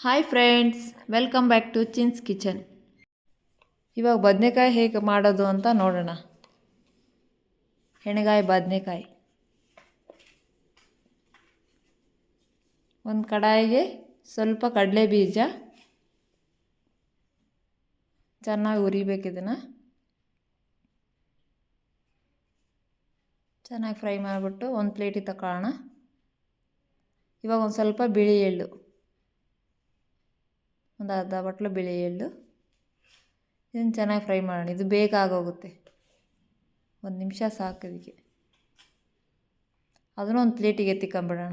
Hi friends welcome back to Chin's kitchen ಇವಾಗ ಬದನೆಕಾಯಿ ಹೇಗೆ ಮಾಡೋದು ಅಂತ ನೋಡೋಣ. ಹೆಣಗಾಯಿ ಬದನೆಕಾಯಿ. ಒಂದು ಕಡಾಯಿಗೆ ಸ್ವಲ್ಪ ಕಡಲೆ ಬೀಜ. ಚೆನ್ನಾಗಿ ಉರಿಬೇಕು ಇದನ್ನು. ಚೆನ್ನಾಗಿ ಫ್ರೈ ಮಾಡಿಬಿಟ್ಟು ಒಂದು ಪ್ಲೇಟಿಗೆ ತಗೊಳ್ಳೋಣ ಇವಾಗ ಒಂದು ಸ್ವಲ್ಪ ಬಿಳಿ ಎಳ್ಳು. ಒಂದು ಅರ್ಧ ಬಟ್ಲು ಬಿಳಿ ಎಳ್ಳು. ಇದನ್ನು ಚೆನ್ನಾಗಿ ಫ್ರೈ ಮಾಡೋಣ. ಇದು ಬೇಗ ಆಗೋಗುತ್ತೆ. ಒಂದು ನಿಮಿಷ ಸಾಕು ಇದಕ್ಕೆ. ಅದನ್ನು ಒಂದು ಪ್ಲೇಟಿಗೆ ಎತ್ತಿಕೊಂಬಿಡೋಣ.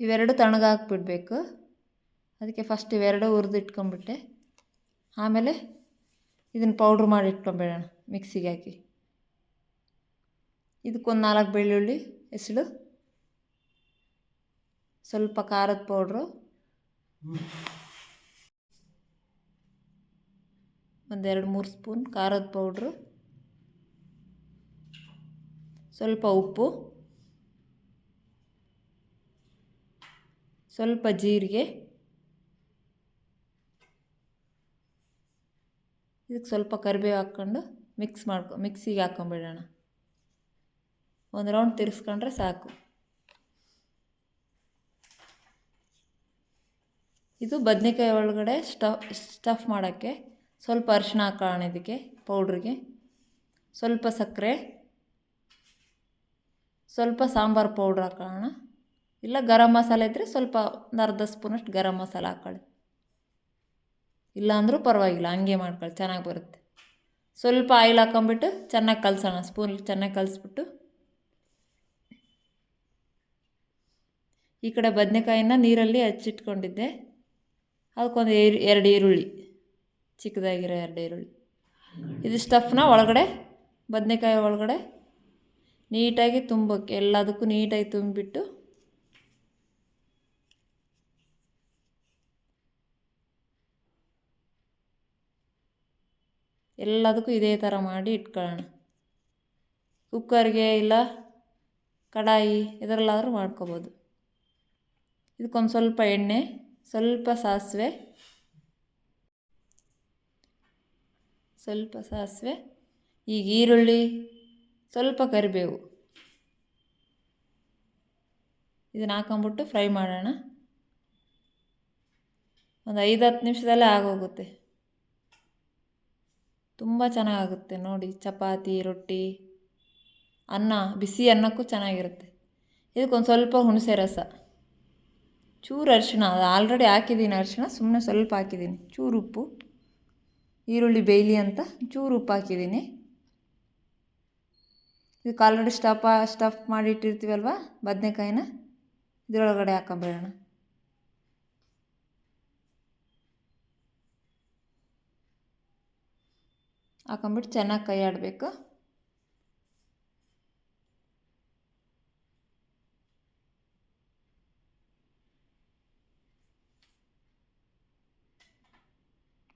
ಇವೆರಡು ತಣ್ಣಗಾಕ್ಬಿಡ್ಬೇಕು ಅದಕ್ಕೆ ಫಸ್ಟ್ ಇವೆರಡು ಹುರಿದು ಇಟ್ಕೊಂಬಿಟ್ಟೆ ಆಮೇಲೆ ಇದನ್ನು ಪೌಡ್ರ್ ಮಾಡಿ ಇಟ್ಕೊಂಬಿಡೋಣ ಮಿಕ್ಸಿಗೆ ಹಾಕಿ. ಇದಕ್ಕೊಂದು ನಾಲ್ಕು ಬೆಳ್ಳುಳ್ಳಿ, ಹೆಸಳು, ಸ್ವಲ್ಪ ಖಾರದ ಪೌಡ್ರು, ಒಂದೆರಡು ಮೂರು ಸ್ಪೂನ್ ಖಾರದ ಪೌಡ್ರು, ಸ್ವಲ್ಪ ಉಪ್ಪು, ಸ್ವಲ್ಪ ಜೀರಿಗೆ, ಇದಕ್ಕೆ ಸ್ವಲ್ಪ ಕರಿಬೇವು ಹಾಕ್ಕೊಂಡು ಮಿಕ್ಸ್ ಮಾಡ್ಕೊ ಮಿಕ್ಸಿಗೆ ಹಾಕ್ಕೊಂಬಿಡೋಣ. ಒಂದು ರೌಂಡ್ ತಿರ್ಸ್ಕೊಂಡ್ರೆ ಸಾಕು. ಇದು ಬದನೆಕಾಯಿ ಒಳಗಡೆ ಸ್ಟಫ್ ಸ್ಟಫ್ ಮಾಡೋಕ್ಕೆ ಸ್ವಲ್ಪ ಅರಿಶಿನ ಹಾಕೋಣ ಇದಕ್ಕೆ ಪೌಡ್ರಿಗೆ ಸ್ವಲ್ಪ ಸಕ್ಕರೆ. ಸ್ವಲ್ಪ ಸಾಂಬಾರು ಪೌಡ್ರ್ ಹಾಕೋಣ. ಇಲ್ಲ ಗರಂ ಮಸಾಲೆ ಇದ್ದರೆ ಸ್ವಲ್ಪ ಒಂದು ಅರ್ಧ ಸ್ಪೂನಷ್ಟು ಗರಂ ಮಸಾಲೆ ಹಾಕೊಳ್ಳಿ. ಇಲ್ಲಾಂದರೂ ಪರವಾಗಿಲ್ಲ, ಹಂಗೆ ಮಾಡ್ಕೊಳ್ಳಿ, ಚೆನ್ನಾಗಿ ಬರುತ್ತೆ. ಸ್ವಲ್ಪ ಆಯಿಲ್ ಹಾಕೊಂಬಿಟ್ಟು ಚೆನ್ನಾಗಿ ಕಲಸೋಣ ಸ್ಪೂನ್ ಚೆನ್ನಾಗಿ ಕಲಿಸ್ಬಿಟ್ಟು. ಈ ಕಡೆ ಬದನೆಕಾಯಿನ ನೀರಲ್ಲಿ ಹಚ್ಚಿಟ್ಕೊಂಡಿದ್ದೆ. ಅದಕ್ಕೊಂದು ಎರಡು ಈರುಳ್ಳಿ, ಚಿಕ್ಕದಾಗಿರೋ ಎರಡು ಈರುಳ್ಳಿ. ಇದು ಸ್ಟಫ್ನ ಒಳಗಡೆ, ಬದನೆಕಾಯಿ ಒಳಗಡೆ ನೀಟಾಗಿ ತುಂಬಕ್ಕೆ, ಎಲ್ಲದಕ್ಕೂ ನೀಟಾಗಿ ತುಂಬಿಬಿಟ್ಟು ಎಲ್ಲದಕ್ಕೂ ಇದೇ ಥರ ಮಾಡಿ ಇಟ್ಕೊಳ್ಳೋಣ. ಕುಕ್ಕರ್ಗೆ ಇಲ್ಲ, ಕಡಾಯಿ, ಇದರಲ್ಲಾದರೂ ಮಾಡ್ಕೋಬೋದು. ಇದಕ್ಕೊಂದು ಸ್ವಲ್ಪ ಎಣ್ಣೆ, ಸ್ವಲ್ಪ ಸಾಸಿವೆ ಸ್ವಲ್ಪ ಸಾಸಿವೆ, ಈಗ ಈರುಳ್ಳಿ, ಸ್ವಲ್ಪ ಕರಿಬೇವು. ಇದನ್ನು ಹಾಕೊಂಬಿಟ್ಟು ಫ್ರೈ ಮಾಡೋಣ. ಒಂದು ಐದು ಹತ್ತು ನಿಮಿಷದಲ್ಲೇ ಆಗೋಗುತ್ತೆ. ತುಂಬ ಚೆನ್ನಾಗಾಗುತ್ತೆ ನೋಡಿ, ಚಪಾತಿ, ರೊಟ್ಟಿ, ಅನ್ನ, ಬಿಸಿ ಅನ್ನಕ್ಕೂ ಚೆನ್ನಾಗಿರುತ್ತೆ. ಇದಕ್ಕೊಂದು ಸ್ವಲ್ಪ ಹುಣಸೆ ರಸ. ಚೂರು ಅರಿಶಿಣ ಆಲ್ರೆಡಿ ಹಾಕಿದ್ದೀನಿ ಅರಿಶಿಣ ಸುಮ್ಮನೆ ಸ್ವಲ್ಪ ಹಾಕಿದ್ದೀನಿ. ಚೂರು ಉಪ್ಪು, ಈರುಳ್ಳಿ, ಬೇಯಲಿ ಅಂತ ಚೂರು ಉಪ್ಪು ಹಾಕಿದ್ದೀನಿ. ಇದಕ್ಕೆ ಆಲ್ರೆಡಿ ಸ್ಟಫ್ ಸ್ಟಫ್ ಮಾಡಿ ಇಟ್ಟಿರ್ತೀವಲ್ವ ಬದನೆಕಾಯಿನ? ಇದರೊಳಗಡೆ ಹಾಕೊಂಬಿಡೋಣ. ಹಾಕೊಂಬಿಟ್ಟು ಚೆನ್ನಾಗಿ ಕೈ ಆಡಬೇಕು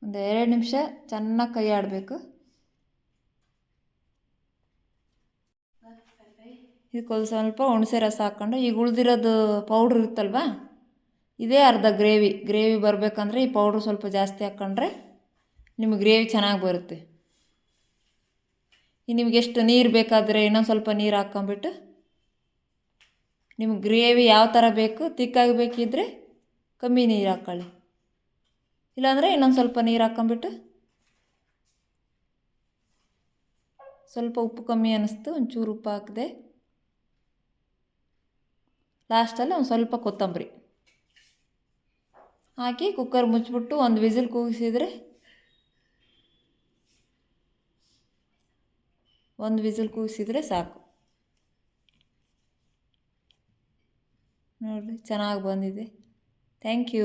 ಒಂದು ಎರಡು ನಿಮಿಷ ಚೆನ್ನಾಗಿ ಕೈ ಆಡಬೇಕು ಇದಕ್ಕೊಂದು ಸ್ವಲ್ಪ ಹುಣಸೆ ರಸ ಹಾಕ್ಕೊಂಡು, ಈಗ ಉಳಿದಿರೋದು ಪೌಡ್ರ್ ಇರುತ್ತಲ್ವ? ಇದೇ ಅರ್ಧ ಗ್ರೇವಿ. ಗ್ರೇವಿ ಬರಬೇಕಂದ್ರೆ ಈ ಪೌಡ್ರ್ ಸ್ವಲ್ಪ ಜಾಸ್ತಿ ಹಾಕ್ಕೊಂಡ್ರೆ ನಿಮಗೆ ಗ್ರೇವಿ ಚೆನ್ನಾಗಿ ಬರುತ್ತೆ. ಈ ನಿಮ್ಗೆ ಎಷ್ಟು ನೀರು ಬೇಕಾದರೆ ಇನ್ನೊಂದು ಸ್ವಲ್ಪ ನೀರು ಹಾಕ್ಕೊಂಬಿಟ್ಟು ನಿಮ್ಗೆ ಗ್ರೇವಿ ಯಾವ ಥರ ಬೇಕು ತಿಕ್ಕಾಗಬೇಕಿದ್ರೆ ಕಮ್ಮಿ ನೀರು ಹಾಕ್ಕೊಳ್ಳಿ ಇಲ್ಲಾಂದರೆ ಇನ್ನೊಂದು ಸ್ವಲ್ಪ ನೀರು ಹಾಕ್ಕೊಂಬಿಟ್ಟು ಸ್ವಲ್ಪ ಉಪ್ಪು ಕಮ್ಮಿ ಅನ್ನಿಸ್ತು ಒಂಚೂರು ಉಪ್ಪು ಹಾಕಿದೆ. ಲಾಸ್ಟಲ್ಲಿ ಒಂದು ಸ್ವಲ್ಪ ಕೊತ್ತಂಬರಿ. ಹಾಕಿ ಕುಕ್ಕರ್ ಮುಚ್ಚಿಬಿಟ್ಟು ಒಂದು ವಿಸಿಲ್ ಕೂಗಿಸಿದರೆ ಒಂದು ವಿಸಿಲ್ ಕೂಗಿಸಿದರೆ ಸಾಕು. ನೋಡಿರಿ, ಚೆನ್ನಾಗಿ ಬಂದಿದೆ. Thank you